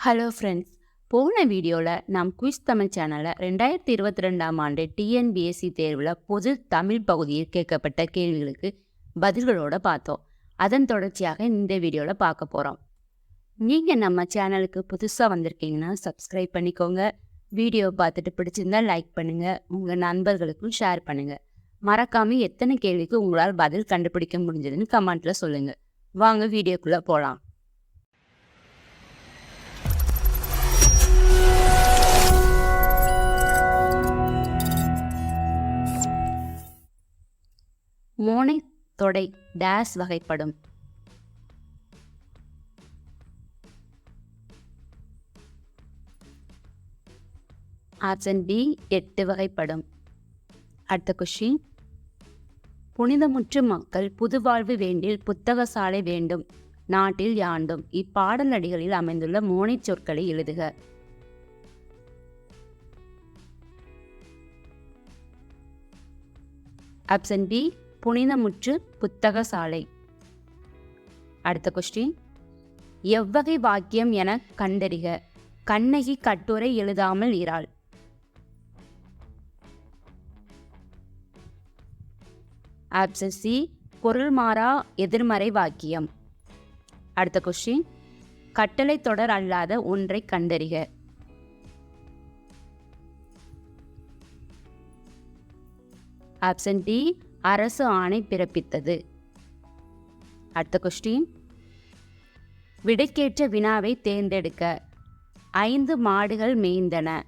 Hello friends போன வீடியோவில் நாம் குயிஸ் தமிழ் சேனலில் ரெண்டாயிரத்தி இருபத்தி ரெண்டாம் ஆண்டு டிஎன்பிஎஸ்சி தேர்வில் பொது தமிழ் பகுதியில் கேட்கப்பட்ட கேள்விகளுக்கு பதில்களோடு பார்த்தோம். அதன் தொடர்ச்சியாக இந்த வீடியோவில் பார்க்க போகிறோம் நீங்கள் நம்ம சேனலுக்கு புதுசாக வந்திருக்கீங்கன்னா சப்ஸ்கிரைப் பண்ணிக்கோங்க. வீடியோ பார்த்துட்டு பிடிச்சிருந்தா லைக் பண்ணுங்கள் உங்கள் நண்பர்களுக்கும் ஷேர் பண்ணுங்கள் மறக்காமல் எத்தனை கேள்விக்கு உங்களால் பதில் கண்டுபிடிக்க முடிஞ்சதுன்னு கமெண்ட்டில் சொல்லுங்கள் வாங்க வீடியோக்குள்ளே போகலாம் மோனை தொடை டேஸ் வகைப்படும். ஆப்ஷன் பி எட்டு வகைப்படும். அடுத்த கொஷின் புனிதமுற்று மக்கள் புதுவாழ்வு வேண்டில் புத்தக சாலை வேண்டும். நாட்டில் யாண்டும். இப்பாடல் அடிகளில் அமைந்துள்ள மோனைச் சொற்களை எழுதுக. ஆப்ஷன் பி புனிதமுற்று புத்தக சாலை அடுத்த கொஸ்டின் எவ்வகை வாக்கியம் என கண்டறிக. கண்ணகி கட்டுரை எழுதாமல் இராள். ஆப்ஷன் சி பொருள் மாறா எதிர்மறை வாக்கியம். அடுத்த கொஸ்டின் கட்டளை தொடர் அல்லாத ஒன்றை கண்டறிக. ஆப்ஷன் டி அரசு ஆணை பிறப்பித்தது. அடுத்த கொஸ்டின் விடைக்கேற்ற வினாவை தேர்ந்தெடுக்க ஐந்து மாடுகள் மேய்ந்தன.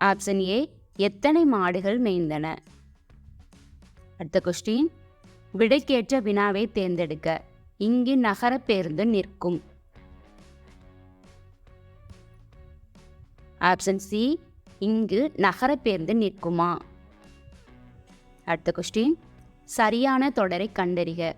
ஆப்ஷன் ஏ எத்தனை மாடுகள் மேய்ந்தன? அடுத்த கொஸ்டின் விடைக்கேற்ற வினாவை தேர்ந்தெடுக்க இங்கு நகர பேருந்து நிற்கும். ஆப்ஷன் சி இங்கு நகர பேருந்து நிற்குமா? அடுத்த கொஸ்டின் சரியான தொடரை கண்டறிக.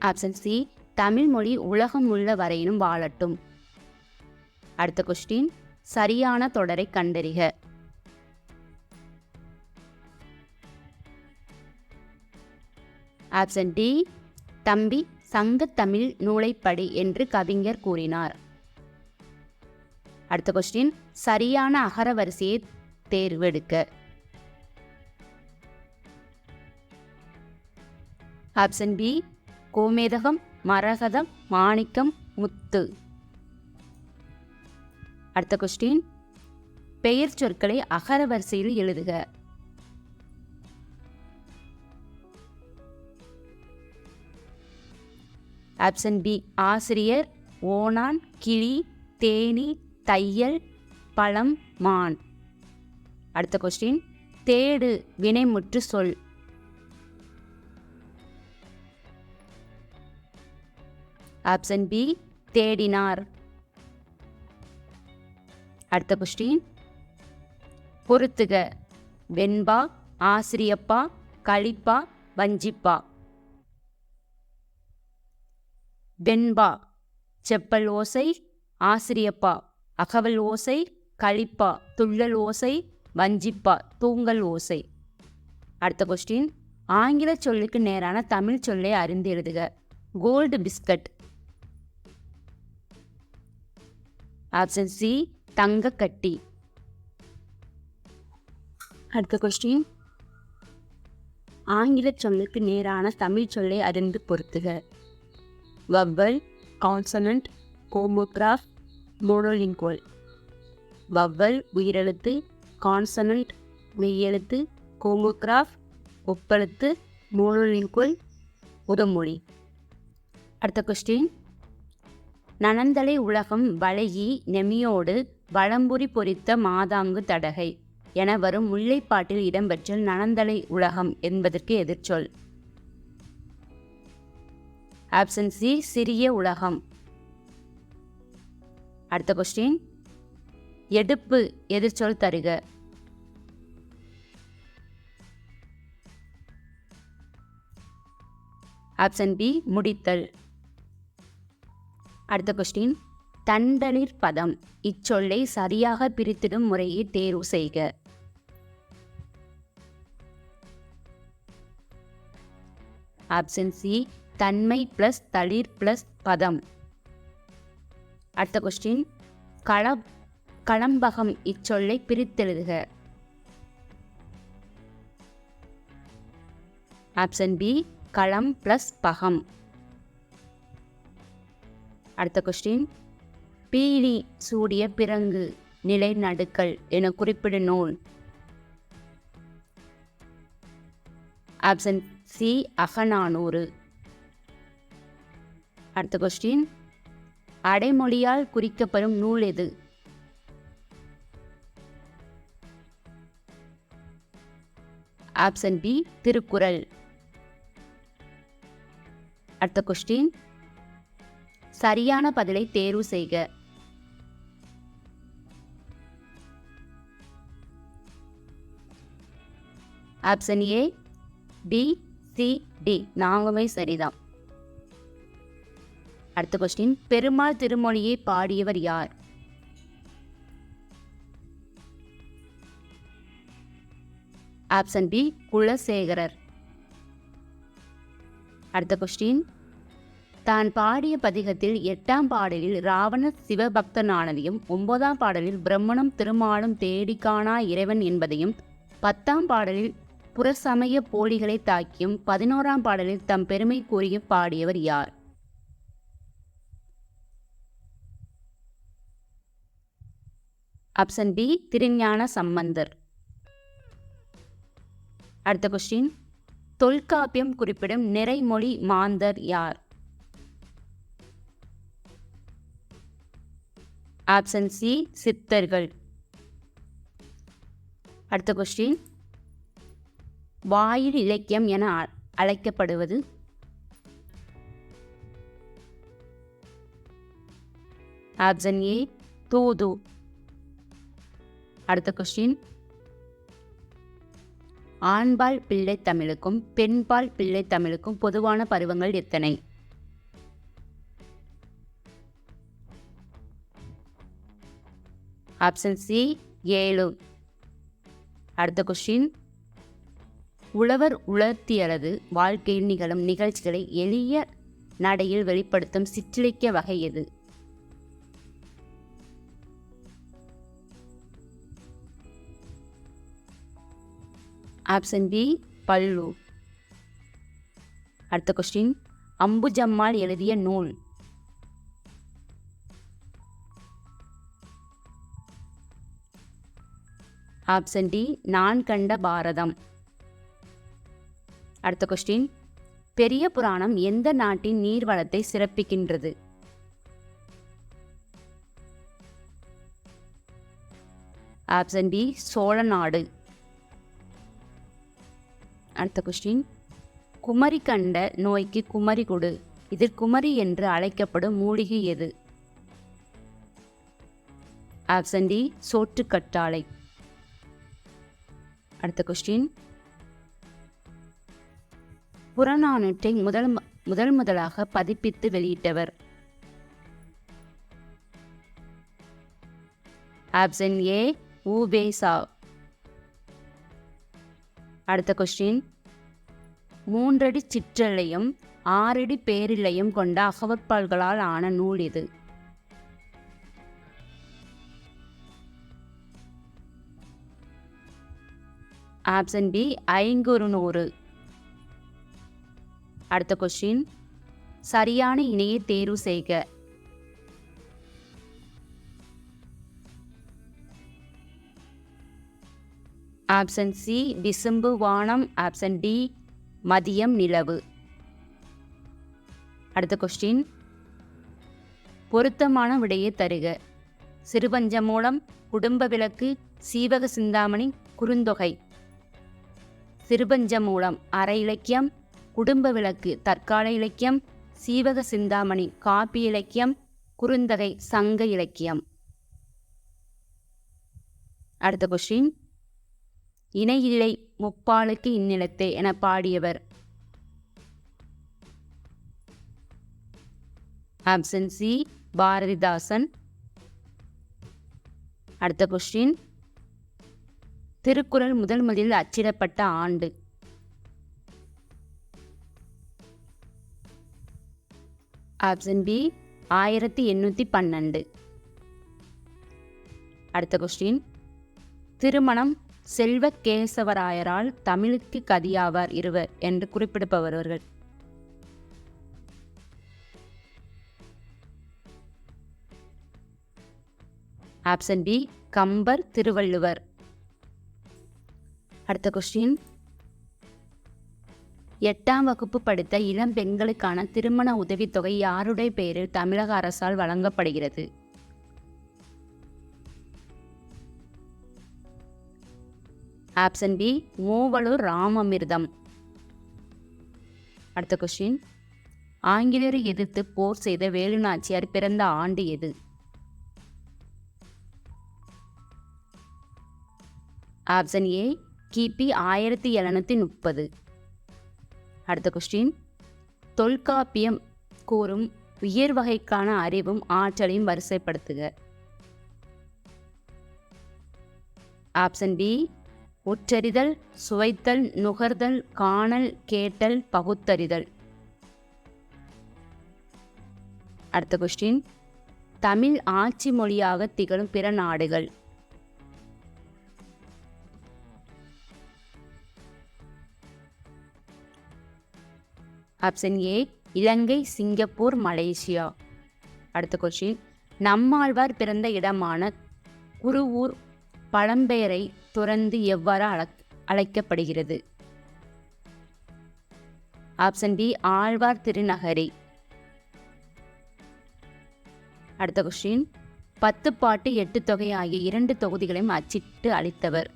ஆப்ஷன் சி தமிழ் மொழி உலகம் உள்ள வரையிலும் வாழட்டும். அடுத்த கொஸ்டின் சரியான தொடரை கண்டறிக. ஆப்ஷன் டி தம்பி சங்கத்தமிழ் நூலைப்படி என்று கவிஞர் கூறினார். அடுத்த கொஸ்டின் சரியான அகரவரிசையை தேர்வெடுக்க. ஆப்ஷன் பி கோமேதகம் மரகதம் மாணிக்கம் முத்து. அடுத்த கொஸ்டின் பெயர் சொற்களை அகரவரிசையில் எழுதுக. ஆப்ஷன் பி ஆசிரியர் ஓனான் கிளி தேனி தையல் பழம் மான். அடுத்த கொஸ்டின் தேடு வினைமுற்று சொல். ஆப்ஷன் பி தேடினார். அடுத்த கொஸ்டின் பொருத்துக வெண்பா ஆசிரியப்பா களிப்பா வஞ்சிப்பா. வெண்பா செப்பல் ஓசை ஆசிரியப்பா அகவல் ஓசை களிப்பா துள்ளல் ஓசை வஞ்சிப்பா தூங்கல் ஓசை. அடுத்த கொஸ்டின் ஆங்கில சொல்லுக்கு நேரான தமிழ் சொல்லை அறிந்து எழுதுக. கோல்டு பிஸ்கட் ஆப்ஷன் சி தங்க கட்டி அடுத்த கொஸ்டின் ஆங்கில சொல்லுக்கு நேரான தமிழ் சொல்லை அறிந்து பொருத்துக. Vowel consonant homograph monolingual vowel உயிரெழுத்து கான்சனண்ட் மெய்யெழுத்து கோமோகிராஃப் ஒப்பெழுத்து மோனோலிங்குவல் உதமொழி. அடுத்த கொஸ்டின் நனந்தலை உலகம் வளையி நெமியோடு வளம்புரி பொறித்த மாதாங்கு தடகை என வரும் முல்லைப்பாட்டில் இடம்பெற்ற நனந்தலை உலகம் என்பதற்கு எதிர்ச்சொல். ஆப்ஷன் சி சிறிய உலகம். அடுத்த கொஸ்டின் எடுப்பு எதிர்ச்சொல் தருக. ஆப்ஷன் பி முடித்தல். அடுத்த கொஸ்டின் தண்டனிர் பதம். இச்சொல்லை சரியாக பிரித்திடும் முறையை தேர்வு செய்க. ஆப்ஷன் சி தன்மை ப்ளஸ் தளிர் ப்ளஸ் பதம். அடுத்த கொஸ்டின் கள களம்பகம் இச்சொல்லை பிரித்தெழுதுக. ஆப்ஷன் பி களம் ப்ளஸ் பகம். அடுத்த கொஸ்டின் பீலி சூடிய பிறங்கு நிலை நடுக்கல் என குறிப்பிடும் நூல். ஆப்ஷன் சி அகநானூறு. அடுத்த கொஸ்டின் அடைமொழியால் குறிக்கப்படும் நூல் எது? ஆப்ஷன் பி திருக்குறள். அடுத்த கொஸ்டின் சரியான பதிலை தேர்வு செய்க. Option A B C D நாங்களுமே சரிதான். அடுத்த கொஸ்டின் பெருமாள் திருமொழியை பாடியவர் யார்? ஆப்ஷன் பி குலசேகரர். அடுத்த கொஸ்டின் தான் பாடிய பதிகத்தில் எட்டாம் பாடலில் ராவண சிவபக்தனானதையும் ஒன்பதாம் பாடலில் பிரம்மணம் திருமாலும் தேடி காணா இறைவன் என்பதையும் பத்தாம் பாடலில் புறசமய போலிகளை தாக்கியும் பதினோராம் பாடலில் தம் பெருமை கூறியும் பாடியவர் யார்? ஆப்ஷன் பி திருஞான சம்பந்தர். அடுத்த கொஸ்டின் தொல்காப்பியம் குறிப்பிடும் நிறைமொழி மாந்தர் யார்? ஆப்ஷன் சி சித்தர்கள். அடுத்த கொஸ்டின் வாயில் இலக்கியம் என அ- அழைக்கப்படுவது? ஆப்ஷன் ஏ தூது. அடுத்த கொஸ்டின் ஆண்பால் பிள்ளை தமிழுக்கும் பெண்பால் பிள்ளை தமிழுக்கும் பொதுவான பருவங்கள் எத்தனை? ஆப்ஷன் சி ஏழு. அடுத்த கொஸ்டின் உழவர் உலர்த்தியலது வாழ்க்கையில் நிகழும் நிகழ்ச்சிகளை எளிய நடையில் வெளிப்படுத்தும் சிற்றிலக்கிய வகை எது? ஆப்ஷன் பி பல்லு அடுத்த கொஸ்டின் அம்புஜம்மாள் எழுதிய நூல். ஆப்ஷன் டி நான் கண்ட பாரதம். அடுத்த கொஸ்டின் பெரிய புராணம் எந்த நாட்டின் நீர்வளத்தை சிறப்பிக்கின்றது? ஆப்ஷன் பி சோழ நாடு. அடுத்த கொஸ்டின் குமரி கண்ட நோய்க்கு குமரி கொடு. இதில் குமரி என்று அழைக்கப்படும் மூலிகை எது? ஆப்ஷன் டி சோற்றுக்கற்றாழை அடுத்த கொஸ்டின் புறநானூற்றை முதல் முதல் முதலாக பதிப்பித்து வெளியிட்டவர். ஆப்ஷன் ஏ ஊபேசா அடுத்த கொஸ்டின் மூன்றடி சிற்றலையும் ஆறடி பேரிலையும் கொண்ட அகவற்பால்களால் ஆன நூல் இது. ஆப்ஷன் பி ஐங்குறுநூறு அடுத்த கொஸ்டின் சரியான இணையை தேர்வு செய்க. ஆப்ஷன் சி விசும்பு வானம். ஆப்ஷன் டி மதியம் நிலவு. அடுத்த கொஸ்டின் பொருத்தமான விடையை தருக. சிறுபஞ்சமூலம் குடும்ப விளக்கு சீவக சிந்தாமணி குறுந்தொகை. சிறுபஞ்சமூலம் அற இலக்கியம் குடும்ப விளக்கு தற்கால இலக்கியம் சீவக சிந்தாமணி காப்பி இலக்கியம் குறுந்தகை சங்க இலக்கியம். அடுத்த கொஸ்டின் இணையில்லை முப்பாலுக்கு இந்நிலத்தே என பாடியவர். ஆப்ஷன் சி பாரதிதாசன். அடுத்த கொஸ்டின் திருக்குறள் முதல் முதலில் அச்சிடப்பட்ட ஆண்டு. ஆப்ஷன் பி ஆயிரத்தி எண்ணூற்றி பன்னெண்டு. அடுத்த கொஸ்டின் திருமணம் செல்வக்கேசவராயரால் தமிழுக்கு கதியாவார் இருவர் என்று குறிப்பிடுபவர்கள் ஆப்ஷன் பி கம்பர் திருவள்ளுவர். அடுத்த கொஸ்டின். எட்டாம் வகுப்பு படித்த இளம் பெண்களுக்கான திருமண உதவித்தொகை யாருடைய பெயரில் தமிழக அரசால் வழங்கப்படுகிறது? ஆப்ஷன் பி மூவலூர் ராமமிர்தம் அடுத்த கொஸ்டின் ஆங்கிலேயரை எதிர்த்து போர் செய்த வேலுநாச்சியார் பிறந்த ஆண்டு எது? ஆப்ஷன் ஏ கிபி ஆயிரத்தி எழுநூற்றி முப்பது. அடுத்த கொஸ்டின் தொல்காப்பியம் கூறும் உயர் வகைக்கான அறிவும் ஆற்றலையும் வரிசைப்படுத்துக. ஆப்ஷன் பி உற்றறிதல் சுவைத்தல் நுகர்தல் காணல் கேட்டல் பகுத்தறிதல். அடுத்த கொஸ்டின் தமிழ் ஆட்சி மொழியாக திகழும் பிற நாடுகள். Option A Ilangai Singapore Malaysia. அடுத்த கொஸ்டின் நம்மாழ்வார் பிறந்த இடமான குருவூர் பழம்பெயரை துறந்து எவ்வாறு அழ அழைக்கப்படுகிறது? Option B Alvar Thirunagari. அடுத்த கொஸ்டின் பத்து பாட்டு எட்டு தொகை ஆகிய இரண்டு தொகுதிகளையும் அச்சிட்டு அளித்தவர்.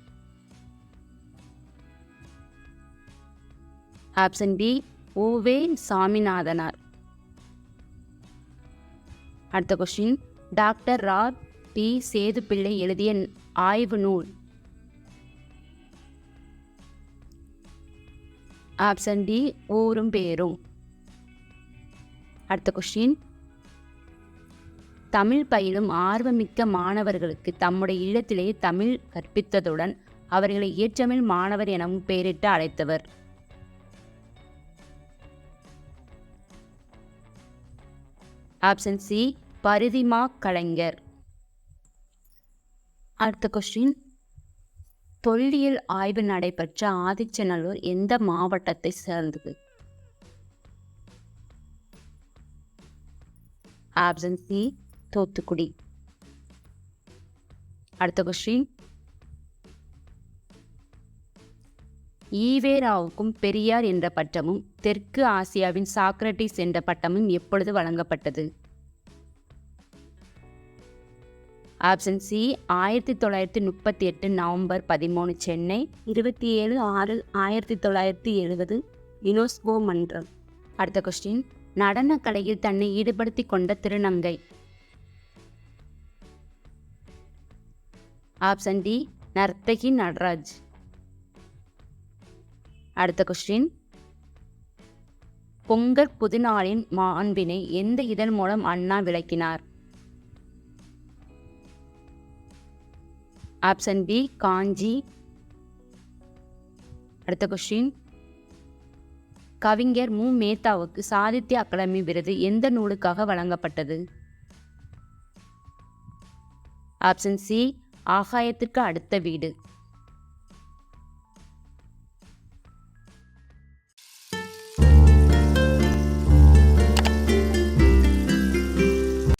ஆப்ஷன் பி ஓவே சாமிநாதனார். அடுத்த கொஸ்டின் டாக்டர் ரா பி. சேதுப்பிள்ளை எழுதிய ஆய்வு நூல். ஆப்ஷன் டி ஊரும் பேரும். அடுத்த கொஸ்டின் தமிழ் பயிலும் ஆர்வமிக்க மாணவர்களுக்கு தம்முடைய இல்லத்திலேயே தமிழ் கற்பித்ததுடன் அவர்களை இயற்றமிழ் மாணவர் எனவும் பெயரிட்டு அழைத்தவர். Option C Parithima Kalaignar. அடுத்த கொஸ்டின் தொல்லியல் ஆய்வு நடைபெற்ற ஆதிச்சநல்லூர் எந்த மாவட்டத்தை சேர்ந்தது? Option C Thoothukudi. அடுத்த கொஸ்டின் ஈவேராவுக்கும் பெரியார் என்ற பட்டமும் தெற்கு ஆசியாவின் சாக்ரட்டிஸ் என்ற பட்டமும் எப்பொழுது வழங்கப்பட்டது? ஆப்ஷன் சி ஆயிரத்தி தொள்ளாயிரத்தி முப்பத்தி எட்டு நவம்பர் பதிமூணு சென்னை இருபத்தி ஏழு ஆறு ஆயிரத்தி தொள்ளாயிரத்தி எழுபது யுனெஸ்கோ மன்றம். அடுத்த கொஸ்டின் நடன கலையில் தன்னை ஈடுபடுத்தி கொண்ட திருநங்கை. Option D Narthaki Nataraj. அடுத்த கொஸ்டின் பொங்கல் புதுநாளின் மாண்பினை எந்த இதழ் மூலம் அண்ணா விளக்கினார்? Option B Kanchi. அடுத்த கொஸ்டின் கவிஞர் மு. மேத்தாவுக்கு சாகித்ய அகாடமி விருது எந்த நூலுக்காக வழங்கப்பட்டது? ஆப்ஷன் சி ஆகாயத்திற்கு அடுத்த வீடு.